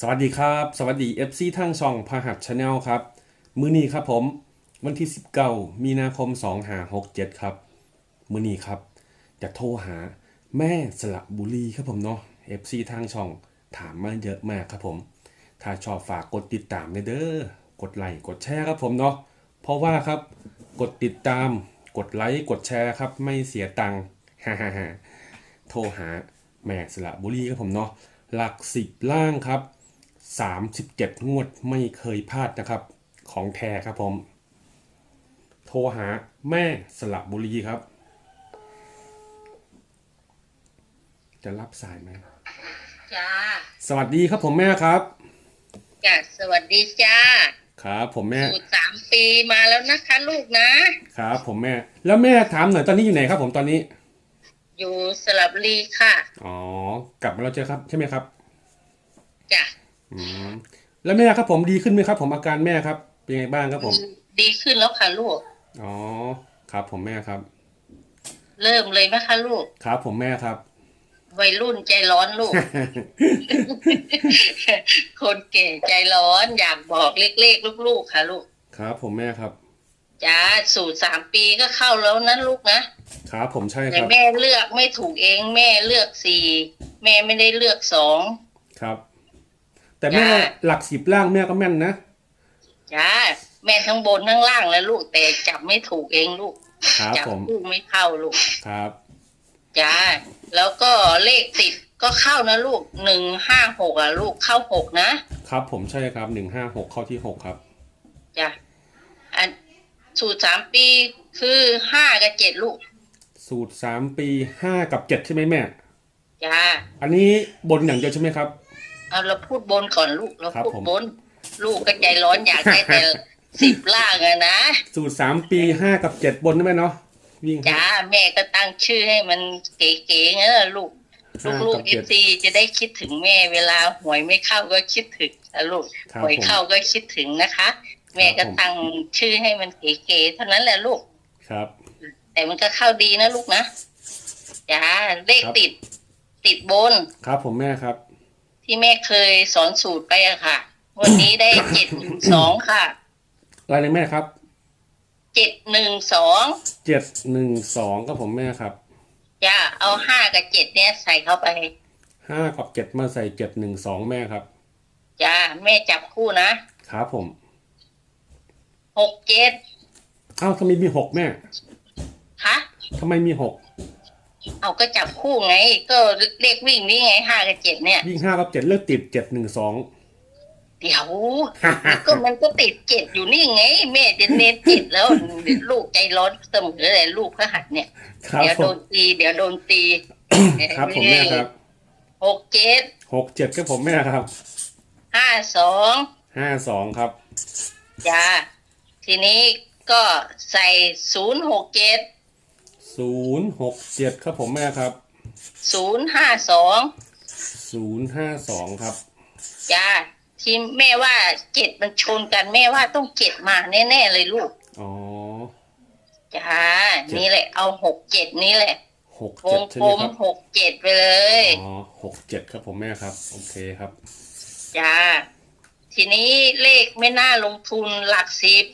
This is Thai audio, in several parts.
สวัสดีครับ สวัสดี FC ทางช่องพหัสชาแนลครับ มือนี้ครับผมวันที่ 19 มีนาคม 2567 ครับ มือนี้ครับอยากโทรหาแม่สระบุรีครับผมเนาะ FC ทางช่องถามมาเยอะมากครับผม ถ้าชอบฝากกดติดตามเด้อกดไลค์กดแชร์ครับผมเนาะเพราะว่าครับกดติดตามกดไลค์กดแชร์ครับ ไม่เสียตังค์ฮ่าฮ่าฮ่าโทรหาแม่สระบุรีครับผมเนาะหลักสิบล่างครับ 37 งวดไม่เคยพลาดนะครับ ของแท้ครับผม โทรหาแม่สระบุรีครับ จะรับสายไหมจ้าสวัสดีครับผมแม่ครับจ้าสวัสดีจ้าครับผมแม่สูตรสามปีมาแล้วนะคะลูกนะครับผมแม่ แล้วแม่ถามหน่อยตอนนี้อยู่ไหนครับ ผมตอนนี้ อยู่สระบุรีค่ะ อ๋อกลับมาแล้วเจอครับ ใช่ไหมครับจ้ะ อืมแล้วแม่ครับผมดีขึ้นไหมครับ ผมอาการแม่ครับ เป็นยังไงบ้างครับผม ดีขึ้นแล้วค่ะลูก อ๋อ ครับ ผมแม่ครับ เริ่มเลยไหมคะลูก ครับผมแม่ครับ วัยรุ่นใจร้อนลูก คนเก่ใจร้อนอยากบอกเล็กๆลูกๆค่ะลูก ครับ ผมแม่ครับจ้าสูตรสามปีก็เข้าแล้วนะลูกนะ ครับผมใช่คแต่รับแม่เลือกไม่ถูกเองแม่เลือกสี่แม่ไม่ได้เลือกสองครับ แต่แม่จ้าหลักสิบล่างแม่ก็แม่นนะจ้าแม่ทั้งบนทั้งล่างแล้วลูกแต่จับไม่ถูกเองลูกครับจับผมลูกไม่เข้าลูกครับจ้าแล้วก็เลขติดก็เข้านะลูกหนึ่งห้าหกอะ ลูกเข้าหกนะครับ ผมใช่ครับหนึ่งห้าหกเข้าที่หกครับจ้าอันสูตรสามปีคือห้ากับเจ็ดลูก สูตรสามปีห้ากับเจ็ดใช่ไหมแม่จ้าอันนี้บนอย่างเดียวใช่ไหมครับ เอาเราพูดบนก่อนลูกเราครับพูดผมบน ลูกก็ใจร้อนอยากได้แต่สิบล่างอะนะสูตรสามปีห้ากับเจ็ดบนได้ไหมเนาะวิ่งจ้าแม่ก็ตั้งชื่อให้มันเก๋ๆงั้นแหละลูกห้าลูกกับๆเอเจ็ดซีจะได้คิดถึงแม่เวลาหวยไม่เข้าก็คิดถึงนะลูกครับหวยผมเข้าก็คิดถึงนะคะ แม่ก็ผมตั้งชื่อให้มันเก๋ๆเท่านั้นแหละลูกครับ แต่มันก็เข้าดีนะลูกนะจ้าเลขครับติด ติดบน ครับผมแม่ครับ ที่แม่เคยสอนสูตรไปอะค่ะ วันนี้ได้เจ็ดหนึ่งสองค่ะอะไรนะแม่ครับเจ็ดหนึ่งสองเจ็ดหนึ่งสองครับผมแม่ครับจ้าเอาห้ากับเจ็ดเนี้ยใส่เข้าไปห้ากับเจ็ดมาใส่เจ็ดหนึ่งสองแม่ครับจ้าแม่จับคู่นะครับผมหกเจ็ดอ้าวทำไมมีหกแม่คะทำไมมีหก เอาก็จับคู่ไง ก็เลขวิ่งนี่ไงห้ากับเจ็ดเนี่ย วิ่งห้ากับเจ็ดเลือกติดเจ็ดหนึ่งสอง เดี๋ยว ก็มันก็ติดเจ็ดอยู่นี่ไง แม่จะเน้นเจ็ดแล้วลูกใจร้อนเสมอเลยลูกพระหัสเนี่ยครับเดี๋ยวผโดมนตีเดี๋ยวโดนตี ครับผมแม่ครับหกเจ็ดหกเจ็ดครับผมแม่ครับห้าสองห้าสองครับจ้าทีนี้ก็ใส่ศูนย์หกเจ็ด ศูนย์หกเจ็ดครับผมแม่ครับศูนย์ห้าสองศูนย์ห้าสองครับจ้าที่แม่ว่าเจ็ดมันชนกันแม่ว่าต้องเจ็ดมาแน่ๆเลยลูกอ๋อจ้านี่แหละ เอาหกเจ็ดนี้แหละหกวเจ็ดงใช่กไหลมมครับหกเจ็ดไปเลยอ๋อหกเจ็ดครับผมแม่ครับ โอเคครับ จ้าทีนี้เลขไม่น่าลงทุนหลักสิบ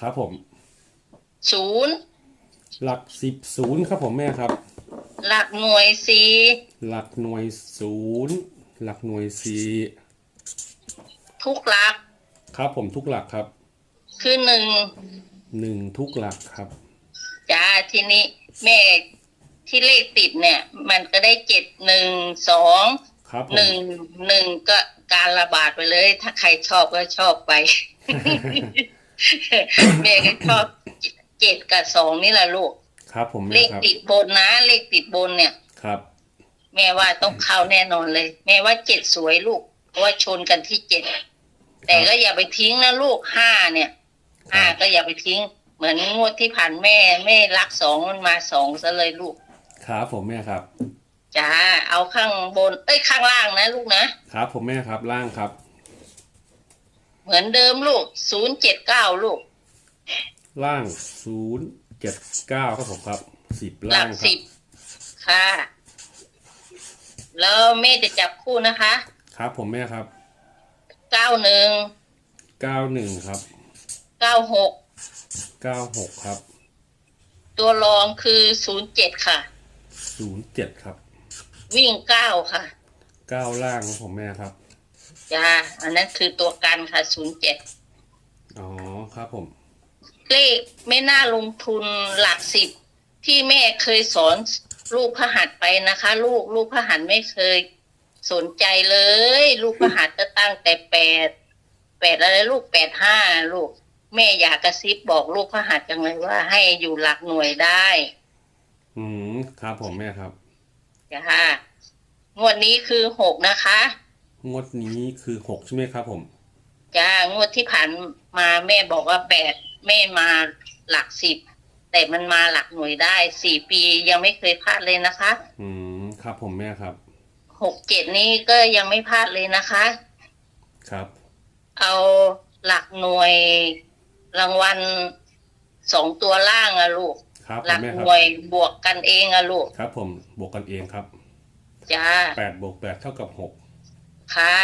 ครับผมศูนย์ หลักสิบศูนย์ครับผมแม่ครับ หลักหน่วยสี่หลักหน่วยศูนย์หลักหน่วยสี่ทุกหลักครับผมทุกหลักครับคือหนึ่งหนึ่งทุกหลักครับจ้าทีนี้แม่ที่เลขติดเนี่ย มันก็ได้เจ็ดหนึ่งสองครับผหนึ่มงหนึ่งก็การระบาดไปเลย ถ้าใครชอบก็ชอบไป แม่ก็ชอบ เจ็ดกับสองนี่แหละลูก ครับ ผมเลแม่ขครับ ติดบนนะ เลขติดบนเนี่ย ครับ แม่ว่าต้องเข้าแน่นอนเลย แม่ว่าเจ็ดสวยลูกเพราะว่าชนกันที่เจ็ดแต่ก็อย่าไปทิ้งนะลูกห้าเนี่ยห้าก็อย่าไปทิ้ง เหมือนงวดที่ผ่านแม่แม่รักสองมันมาสองซะเลยลูกครับผมแม่ครับ จ้าเอาข้างบนเอ้ยข้างล่างนะลูกนะ ครับผมแม่ครับล่างครับ เหมือนเดิมลูกศูนย์เจ็ดเก้าลูก ล่างศูนย์เจ็ดเก้าครับผมครับสิบหลัล่างกครัสิบบค่ะ แล้วแม่จะจับคู่นะคะครับผมแม่ครับหนึ่งเก้าหนึ่งครับเก้าหกเก้าหกครับตัวรองคือศูนย์เจ็ดค่ะ ศูนย์เจ็ดครับวิ่งเก้าค่ะเก้าล่างครับผมแม่ครับจ้าอันนั้นคือตัวกันค่ะศูนย์เจ็ดอ๋อครับผม เลขไม่น่าลงทุนหลักสิบที่แม่เคยสอนลูกพระหัสไปนะคะ ลูกลูกพระหัสไม่เคยสนใจเลย ลูกพระหัสก็ตั้งแต่แปดแปดอะไรลูกแปดห้าลูก แม่อยากกระซิบบอกลูกพระหัสจังเลยว่าให้อยู่หลักหน่วยได้ อืมครับผมแม่ครับจ้างวดนี้คือหกนะคะ งวดนี้คือหกใช่ไหมครับผมจ้างวดที่ผ่านมาแม่บอกว่าแปด แม่มาหลักสิบ แต่มันมาหลักหน่วยได้สี่ปียังไม่เคยพลาดเลยนะคะ อืมครับผมแม่ครับหกเจ็ดนี้ก็ยังไม่พลาดเลยนะคะ ครับ เอาหลักหน่วยรางวัลสองตัวล่างอะลูก ครับผหลัมกแม่หครับน่วยบวกกันเองอะลูกครับ ผมบวกกันเองครับจ้าแปดบวกแปดเท่ากับหกค่ะ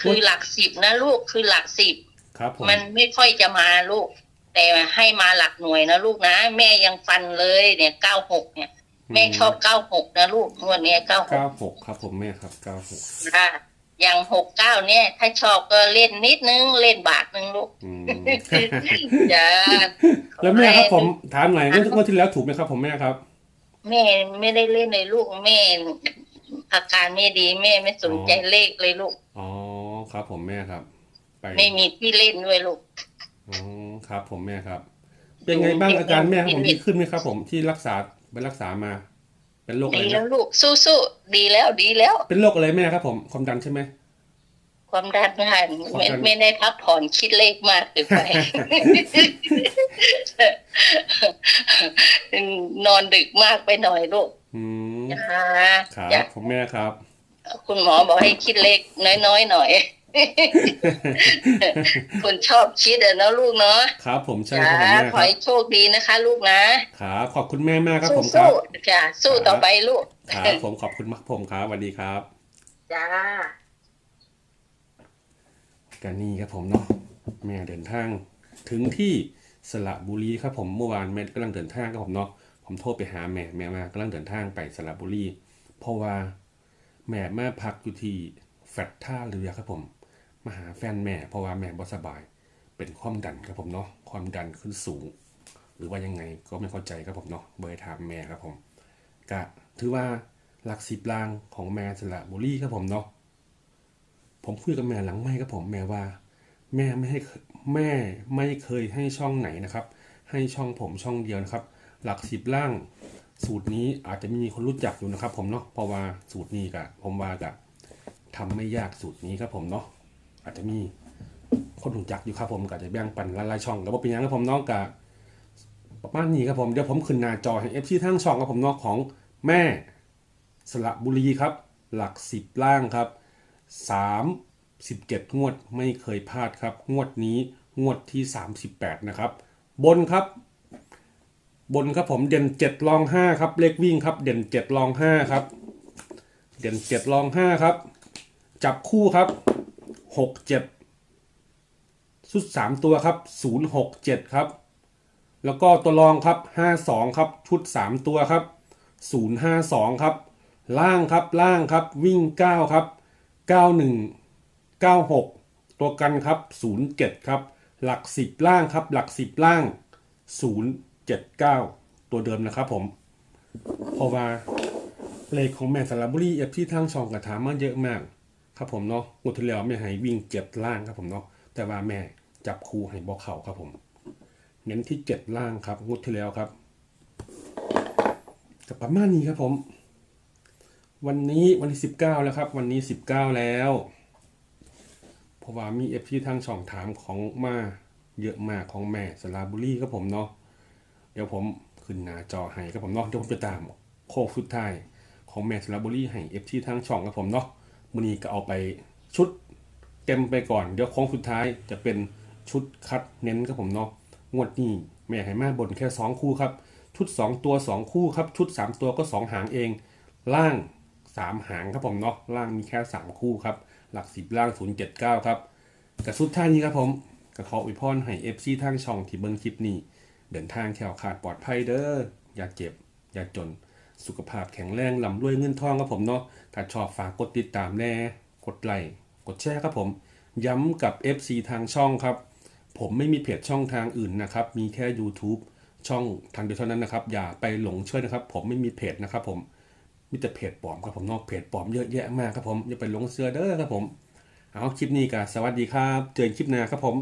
คือหลักสิบนะลูกคือหลักสิบ ครับผมมันไม่ค่อยจะมาลูก แต่ให้มาหลักหน่วยนะลูกนะ แม่ยังฟันเลยเนี่ยเก้าหกเนี่ย แม่ชอบเก้าหกนะลูกงวดเนี้เก้าหกเก้าหกครับ ผมแม่ครับเก้าหกค่ะอย่างหกเก้าเนี่ย ถ้าชอบก็เล่นนิดนึงเล่นบาทนึงลูกอืมจ้าแล้วแม่ครับผมถามหน่อยงวดงวดที่แล้วถูกไหมครับ ผมแม่ครับ แม่ไม่ได้เล่นเลยลูกแม่อาการไม่ดีแม่ไม่สนใจเลขเลยลูก อ๋อครับ ผมแม่ครับไปไม่มีที่เล่นด้วยลูก อ๋อครับ ผมแม่ครับ เป็นไงบ้างอาการแม่ครับผมดีขึ้นไหมครับ ผมที่รักษาไปรักษามา เป็นโรคอะไรดีแล้วนะลูกสู้ๆดีแล้วดีแล้ว เป็นโรคอะไรแม่ครับ ผมความดันใช่ไหม ความดันค่ะความไม่ดัน ไม่ได้พักผ่อนคิดเลขมากเกินไป นอนดึกมากไปหน่อยลูกอืมนะคะครัอยาบกผมแม่ครับ คุณหมอบอกให้คิดเลขน้อยๆหน่อย คนชอบคิดอะเนาะลูกเนาะครับผมใช่จ้าครับผมแม่ขคอรับให้โชคดีนะคะ ลูกนะครับขอบคุณแม่มากครับสู้ผมครัสู้บๆจ้าสู้ต่อไปลูกครับผมขอบคุณมากผมครับสวัสดีครับจ้ากันนี่ครับผมเนาะแม่เดินทาง ถึงที่สระบุรีครับผมเมื่อวานแม่กำลังเดินทางครับผมเนาะผมโทรไปหาแม่แม่มากำลังเดินทางไปสระบุรีเพราะว่าแม่มาพักอยู่ที่แฟลตท่าเรือครับผม มาหาแฟนแม่เพราะว่าแม่บ่สบาย เป็นความดันครับผมเนาะความดันขึ้นสูง หรือว่ายังไงก็ไม่เข้าใจครับผมเนาะเบอร์ถามแม่ครับผมกะถือว่าหลักสิบลางของแม่สระบุรีครับผมเนาะผมคุยกับแม่หลังไม่ครับผมแม่ว่า แม่ไม่ให้แม่ไม่เคยให้ช่องไหนนะครับ ให้ช่องผมช่องเดียวนะครับ หลักสิบล่างสูตรนี้อาจจะมีคนรู้จักอยู่นะครับ ผมเนาะเพราะว่าสูตรนี้กะผมว่ากะทำไม่ยากสูตรนี้ครับผมเนาะ อาจจะมีคนรู้จักอยู่ครับผมก็จะแบ่งปันหลายๆช่องแล้วว่าเป็นยังครับผมเนาะกะประมาณนี้ครับผมเดี๋ยวผมขึ้นหน้าจอให้เอฟซีทั้งช่องครับผมเนาะของแม่สระบุรีครับ หลักสิบล่างครับสามสิบเจ็ดงวดไม่เคยพลาดครับ งวดนี้งวดที่สามสิบแปดนะครับ บนครับ บนครับผมเด่นเจ็ดรองห้าครับ เลขวิ่งครับ เด่นเจ็ดรองห้าครับ เด่นเจ็ดรองห้าครับ จับคู่ครับ หกเจ็ดชุดสามตัวครับศูนย์หกเจ็ดครับ แล้วก็ตัวรองครับห้าสองครับชุดสามตัวครับศูนย์ห้าสองครับ ล่างครับล่างครับวิ่งเก้าครับ91 96ตัวกันครับ07ครับหลัก10ล่างครับ หลัก10ล่าง079ตัวเดิมนะครับผมเพราะว่าเลขของแม่สรบุรีเอฟที่ทางช่องกระถามมาเยอะมาก ครับผมเนาะงวดที่แล้วแม่ให้วิ่งเจ็ดล่างครับผมเนาะแต่ว่าแม่จับคู่ให้บอกเข่าครับผม เน้นที่เจ็ดล่างครับงวดที่แล้วครับกับประมาณนี้ครับผม วันนี้วันที่สิบเก้าแล้วครับ วันนี้สิบเก้าแล้วเพราะว่ามีเอฟที่ทางช่องถามของมาเยอะมากของแม่สลาบุรีครับผมเนาะเดี๋ยวผมขึ้นหน้าจอให้ครับผมเนาะเดี๋ยวผมจะตามโค้งสุดท้ายของแม่สลาบุรีให้เอฟที่ทางช่องครับผมเนาะ มือนี้ก็เอาไปชุดเต็มไปก่อน เดี๋ยวโค้งสุดท้ายจะเป็นชุดคัดเน้นครับผมเนาะงวดนี้แม่ให้มาบนแค่สองคู่ครับ ชุดสองตัวสองคู่ครับ ชุดสามตัวก็สองหางเอง ล่างสามหางครับผมเนาะล่างมีแค่สามคู่ครับ หลักสิบล่างศูนย์เจ็ดเก้าครับกับสุดท้ายนี้ครับผมก็ขออวยพรให้ FC ทางช่องที่เบิ่งคลิปนี้ เดินทางแถวขาดปลอดภัยเด้ออย่าเจ็บ อย่าจน สุขภาพแข็งแรงลำรวยเงินทองครับผมเนาะถ้าชอบฝากกดติดตามแน่กดไลค์กดแชร์ครับผม ย้ำกับ FC ทางช่องครับ ผมไม่มีเพจช่องทางอื่นนะครับ มีแค่ YouTube ช่องทางเดียวเท่านั้นนะครับ อย่าไปหลงเชื่อนะครับ ผมไม่มีเพจนะครับผมมีแต่เพจปลอมครับผมนอกเพจปลอมเยอะแยะมากครับผมอย่าไปหลงเชื่อเด้อครับผม เอาคลิปนี้ก็สวัสดีครับ เจอกันคลิปหน้าครับผม